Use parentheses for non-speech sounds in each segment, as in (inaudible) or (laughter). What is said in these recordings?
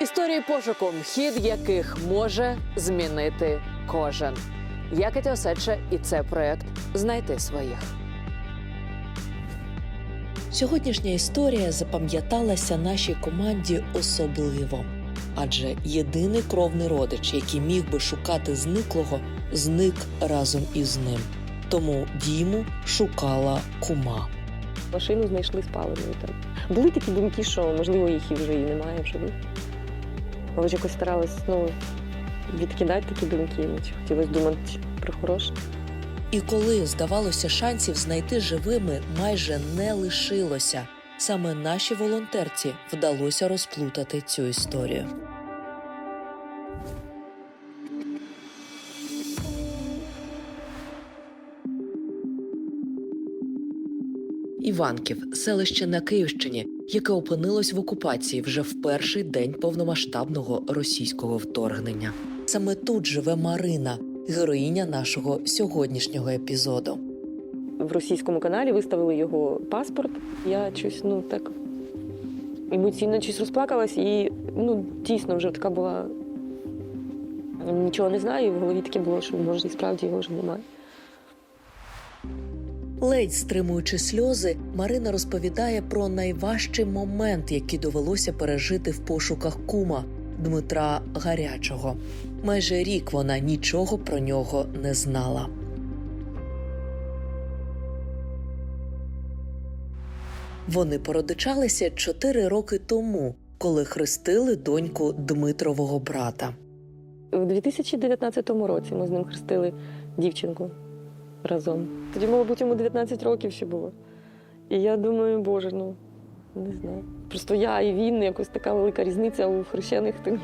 Історії пошуку, хід яких може змінити кожен. Я Катя Осадча, і це проект Знайти своїх. Сьогоднішня історія запам'яталася нашій команді особливо, адже єдиний кровний родич, який міг би шукати зниклого, зник разом із ним. Тому Діму шукала кума. Машину знайшли спаленою там. Були такі думки, що можливо їх і вже і немає в живих. Але ж якось старались ну, відкидати такі думки, хотілося думати про хороше. І коли здавалося, шансів знайти живими майже не лишилося, саме нашій волонтерці вдалося розплутати цю історію. Іванків селище на Київщині, яке опинилось в окупації вже в перший день повномасштабного російського вторгнення. Саме тут живе Марина, героїня нашого сьогоднішнього епізоду. В російському каналі виставили його паспорт. Я щось, ну так емоційно щось розплакалась і ну, дійсно вже така була. Нічого не знаю, в голові таке було, що може і справді його вже немає. Ледь стримуючи сльози, Марина розповідає про найважчий момент, який довелося пережити в пошуках кума Дмитра Гарячого. Майже рік вона нічого про нього не знала. Вони породичалися чотири роки тому, коли хрестили доньку Дмитрового брата. У 2019 році ми з ним хрестили дівчинку разом. Тоді, мабуть, йому 19 років ще було. І я думаю, боже, ну не знаю. Просто я і він, якось така велика різниця у хрещених тим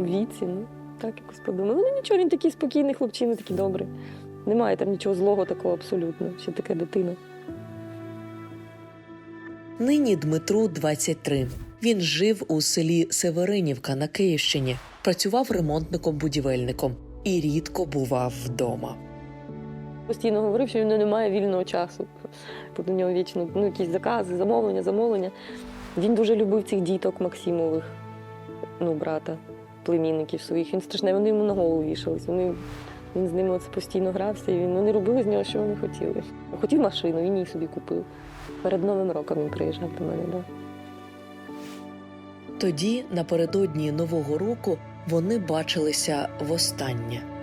віці. Ну, так якось подумала. Ну нічого, він такий спокійний хлопчина, такий добрий. Немає там нічого злого такого абсолютно, ще така дитина. Нині Дмитру 23. Він жив у селі Северинівка на Київщині, працював ремонтником-будівельником і рідко бував вдома. Постійно говорив, що в нього немає вільного часу. Тут у нього вічно ну, якісь закази, замовлення, замовлення. Він дуже любив цих діток Максимових, ну, брата, племінників своїх. Він страшне, вони йому на голову вішались. Вони, він з ними оце постійно грався, і він, вони робили з нього, що вони хотіли. Хотів машину, він її собі купив. Перед Новим роком він приїжджав до мене. Да. Тоді, напередодні Нового року, вони бачилися востаннє. –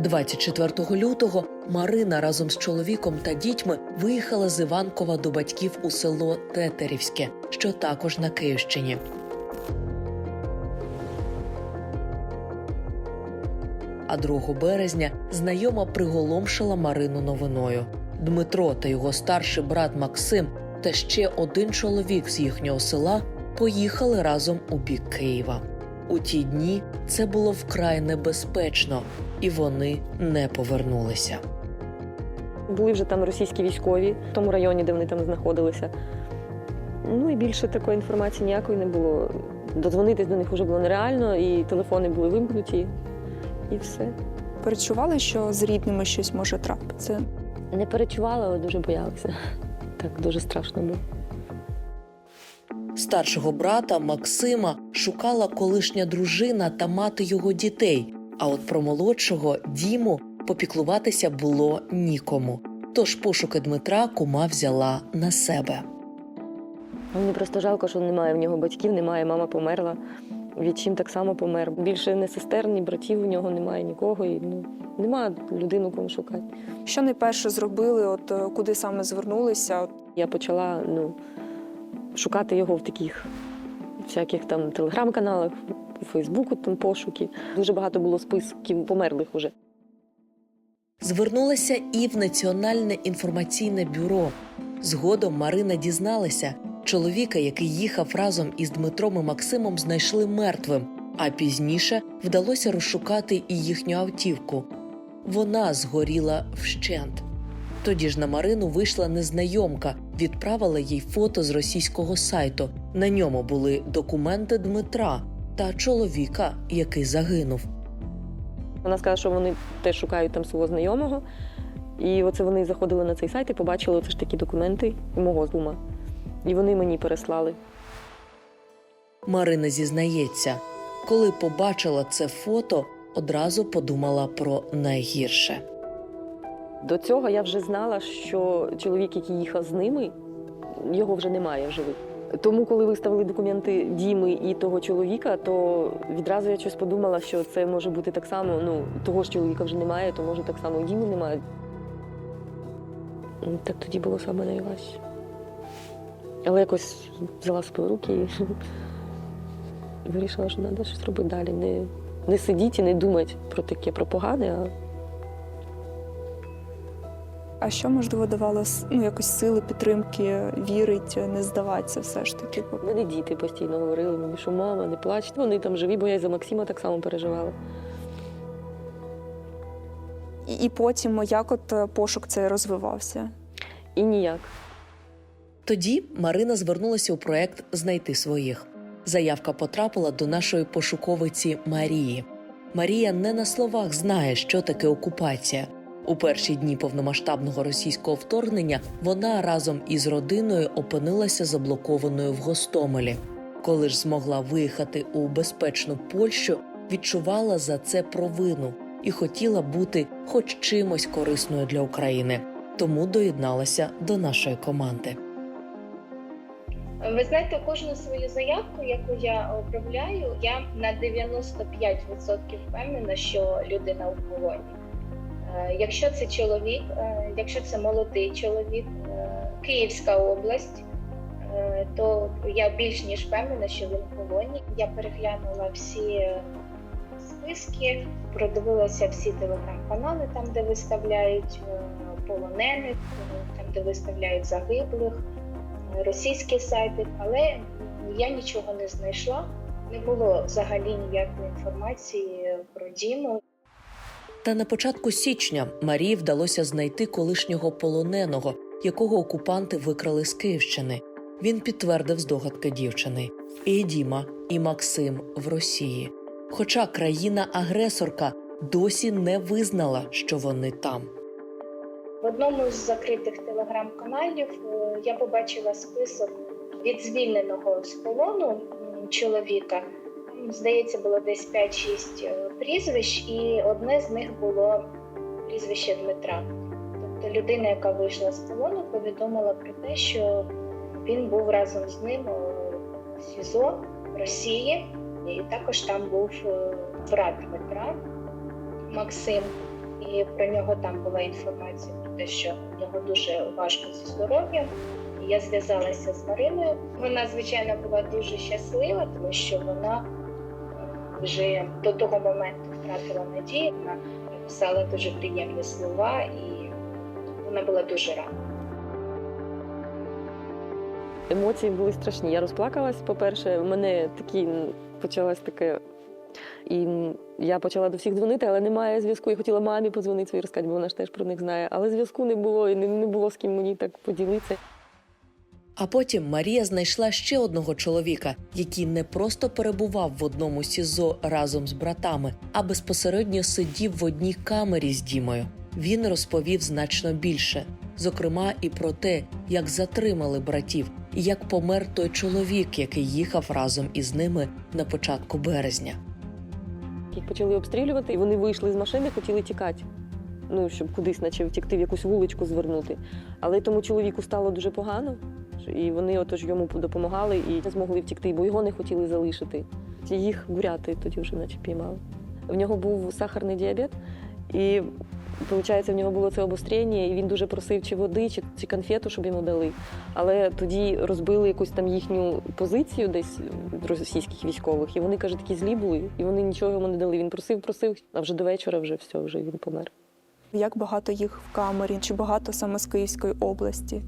24 лютого Марина разом з чоловіком та дітьми виїхала з Іванкова до батьків у село Тетерівське, що також на Київщині. А 2 березня знайома приголомшила Марину новиною. Дмитро та його старший брат Максим та ще один чоловік з їхнього села поїхали разом у бік Києва. У ті дні це було вкрай небезпечно, і вони не повернулися. Були вже там російські військові в тому районі, де вони там знаходилися. Ну і більше такої інформації ніякої не було. Додзвонитись до них вже було нереально, і телефони були вимкнуті, і все. перечували, що з рідними щось може трапитися. Не перечувала, але дуже боялася. Так дуже страшно було. Старшого брата Максима шукала колишня дружина та мати його дітей. А от про молодшого Діму попіклуватися було нікому. Тож пошуки Дмитра кума взяла на себе. Мені просто жалко, що немає в нього батьків, немає, мама померла. Відчим так само помер. Більше не сестер, ні братів у нього немає нікого. І, ну, немає людину, кому шукати. Що найперше зробили, от куди саме звернулися? От, Я почала ну, шукати його в таких всяких там телеграм-каналах, у Фейсбуку там пошуки. Дуже багато було списків померлих уже. Звернулася і в Національне інформаційне бюро. Згодом Марина дізналася, чоловіка, який їхав разом із Дмитром і Максимом, знайшли мертвим, а пізніше вдалося розшукати і їхню автівку. Вона згоріла вщент. Тоді ж на Марину вийшла незнайомка, відправила їй фото з російського сайту. На ньому були документи Дмитра та чоловіка, який загинув. Вона сказала, що вони теж шукають там свого знайомого. І оце вони заходили на цей сайт і побачили оце ж такі документи мого кума. І вони мені переслали. Марина зізнається, коли побачила це фото, одразу подумала про найгірше. До цього я вже знала, що чоловік, який їхав з ними, його вже немає в живих. Тому, коли виставили документи Діми і того чоловіка, то відразу я щось подумала, що це може бути так само. Ну, того ж чоловіка вже немає, то може так само і Діми немає. Ну, Так тоді було саме найважче. Але якось взяла в руки і (laughs) вирішила, що треба щось робити далі. Не, не сидіти і не думати про таке, про погане, а А що можливо давало ну, якось сили підтримки, вірить, не здаватися все ж таки? У мене діти постійно говорили мені, що мама, не плач. Вони там живі, бо я і за Максима так само переживала. І, і потім як от е, пошук цей розвивався? І ніяк. Тоді Марина звернулася у проект Знайти своїх. Заявка потрапила до нашої пошуковиці Марії. Марія не на словах знає, що таке окупація. У перші дні повномасштабного російського вторгнення вона разом із родиною опинилася заблокованою в Гостомелі. Коли ж змогла виїхати у безпечну Польщу, відчувала за це провину і хотіла бути хоч чимось корисною для України. Тому доєдналася до нашої команди. Ви знаєте, кожну свою заявку, яку я обробляю, я на 95% впевнена, що людина у полоні. Е, Якщо це чоловік, е, якщо це молодий чоловік, е, Київська область, то я більш ніж впевнена, що він в полоні. Я переглянула всі списки, продивилася всі телеграм-канали, там де виставляють полонених, там де виставляють загиблих російські сайти, але я нічого не знайшла. Не було взагалі ніякої інформації про Діму. Та на початку січня Марії вдалося знайти колишнього полоненого, якого окупанти викрали з Київщини. Він підтвердив здогадки дівчини. І Діма, і Максим в Росії. Хоча країна-агресорка досі не визнала, що вони там. В одному з закритих телеграм-каналів е, я побачила список від звільненого з полону чоловіка. Здається, було десь 5-6 е, прізвищ, і одне з них було прізвище Дмитра. Тобто людина, яка вийшла з полону, повідомила про те, що він був разом з ним в СІЗО Росії, і також там був е, брат Дмитра Максим. І про нього там була інформація про те, що в нього дуже важко зі здоров'ям. Я зв'язалася з Мариною. Вона, звичайно, була дуже щаслива, тому що вона вже до того моменту втратила надію. Вона написала дуже приємні слова, і вона була дуже рада. Емоції були страшні. Я розплакалась, по-перше, в мене такі м, почалась таке. І я почала до всіх дзвонити, але немає зв'язку. Я хотіла мамі подзвонити своїй розказати, бо вона ж теж про них знає. Але зв'язку не було, і не було з ким мені так поділитися. А потім Марія знайшла ще одного чоловіка, який не просто перебував в одному СІЗО разом з братами, а безпосередньо сидів в одній камері з Дімою. Він розповів значно більше, зокрема і про те, як затримали братів, і як помер той чоловік, який їхав разом із ними на початку березня. Їх почали обстрілювати, і вони вийшли з машини, хотіли тікати. Ну, щоб кудись, наче втікти, в якусь вуличку звернути. Але тому чоловіку стало дуже погано, і вони отож йому допомагали і не змогли втікти, бо його не хотіли залишити. Їх буряти тоді вже наче піймали. В нього був сахарний діабет, і виходить, в нього було це обострення, і він дуже просив чи води, чи, чи конфету, щоб йому дали. Але тоді розбили якусь там їхню позицію десь російських військових, і вони каже, такі злі були, і вони нічого йому не дали. Він просив, просив, а вже до вечора вже все, вже він помер. Як багато їх в камері, чи багато саме з Київської області?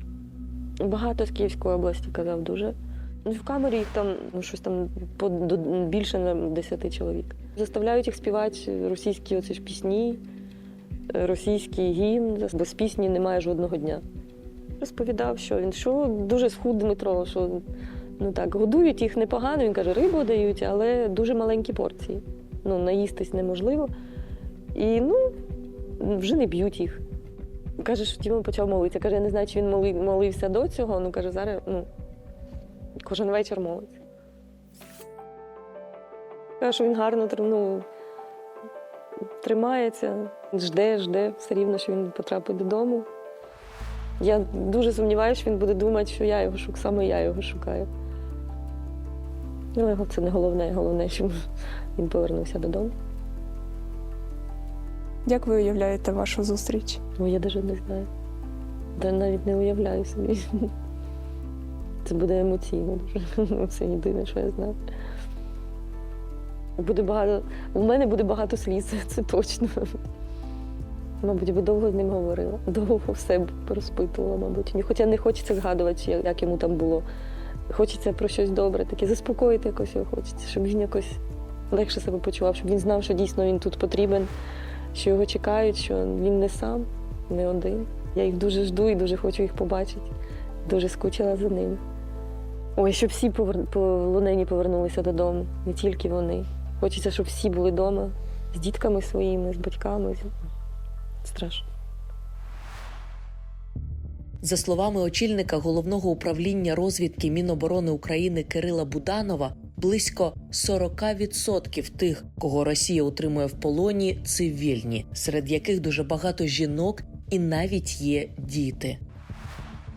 Багато з Київської області казав дуже. Ну, в камері їх там ну, щось там по більше на 10 чоловік. Заставляють їх співати російські оці ж пісні, е, російський гімн. Без пісні немає жодного дня. Розповідав, що він що дуже схуд Дмитро, що ну так, годують їх непогано. Він каже, рибу дають, але дуже маленькі порції. Ну, наїстись неможливо. І ну, вже не б'ють їх. Каже, що Тіма почав молитися. Каже, я не знаю, чи він моли- молився до цього. Ну каже, зараз ну, кожен вечір молиться. Каже, що він гарно ну, тримається, жде, жде все рівно, що він потрапить додому. Я дуже сумніваюся, що він буде думати, що я його шукаю, саме я його шукаю. Але це не головне, головне, щоб він повернувся додому. Як ви уявляєте вашу зустріч? Ну, я навіть не знаю. Та навіть не уявляю собі. Це буде емоційно дуже. (laughs) Це єдине, що я знаю. Буде багато. У мене буде багато сліз, (laughs) це точно. Мабуть, би довго з ним говорила. Довго все розпитувала, мабуть. Хоча не хочеться згадувати, як йому там було. Хочеться про щось добре, таке заспокоїти якось його хочеться, щоб він якось легше себе почував, щоб він знав, що дійсно він тут потрібен, що його чекають, що він не сам, не один. Я їх дуже жду і дуже хочу їх побачити. Дуже скучила за ними. Ой, щоб всі полонені повернулися додому, не тільки вони. Хочеться, щоб всі були вдома з дітками своїми, з батьками. Страшно. За словами очільника головного управління розвідки Міноборони України Кирила Буданова, близько 40% тих, кого Росія утримує в полоні, цивільні, серед яких дуже багато жінок і навіть є діти.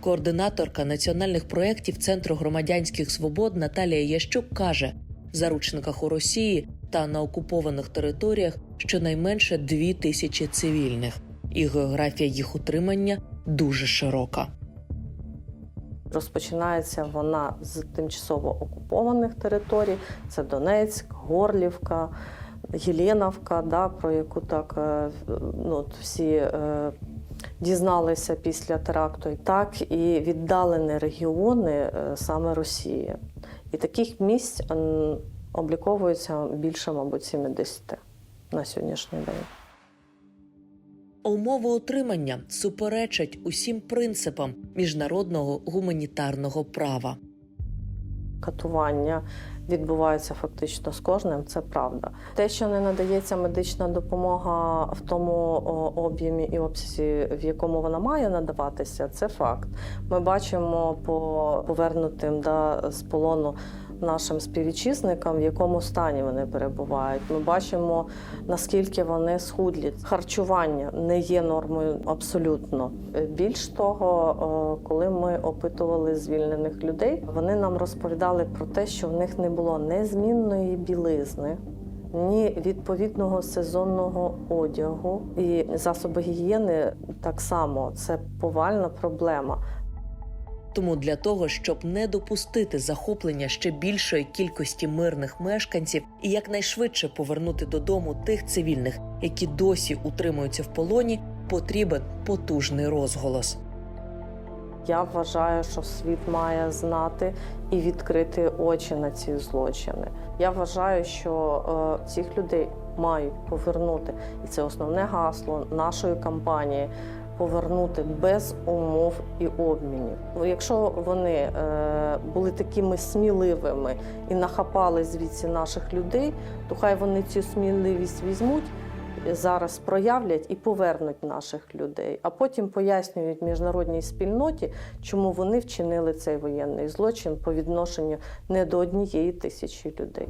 Координаторка національних проєктів Центру громадянських свобод Наталія Ящук каже: заручниках у Росії та на окупованих територіях щонайменше дві тисячі цивільних, і географія їх утримання дуже широка. Розпочинається вона з тимчасово окупованих територій: це Донецьк, Горлівка, Єленівка, да, про яку так е, ну, всі е, дізналися після теракту, і так і віддалені регіони е, саме Росії. І таких місць обліковується більше, мабуть, 70 на сьогоднішній день. Умови отримання суперечать усім принципам міжнародного гуманітарного права. катування відбуваються фактично з кожним, це правда. Те, що не надається медична допомога в тому об'ємі і обсязі, в якому вона має надаватися, це факт. Ми бачимо по повернутим да, з полону нашим співвітчизникам, в якому стані вони перебувають. Ми бачимо, наскільки вони схудлі. Харчування не є нормою абсолютно. Більш того, коли ми опитували звільнених людей, вони нам розповідали про те, що в них не було незмінної білизни. Ні відповідного сезонного одягу і засоби гігієни так само це повальна проблема. Тому для того, щоб не допустити захоплення ще більшої кількості мирних мешканців і якнайшвидше повернути додому тих цивільних, які досі утримуються в полоні, потрібен потужний розголос. Я вважаю, що світ має знати і відкрити очі на ці злочини. Я вважаю, що е, цих людей мають повернути, і це основне гасло нашої кампанії. Повернути без умов і обмінів. Якщо вони е, були такими сміливими і нахапали звідси наших людей, то хай вони цю сміливість візьмуть зараз проявлять і повернуть наших людей, а потім пояснюють міжнародній спільноті, чому вони вчинили цей воєнний злочин по відношенню не до однієї тисячі людей.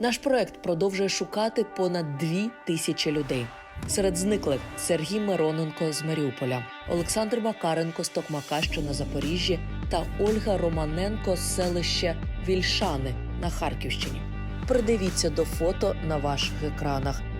Наш проект продовжує шукати понад дві тисячі людей. Серед зниклих Сергій Мироненко з Маріуполя, Олександр Макаренко з Токмака, що на Запоріжжі, та Ольга Романенко з селища Вільшани на Харківщині. Придивіться до фото на ваших екранах.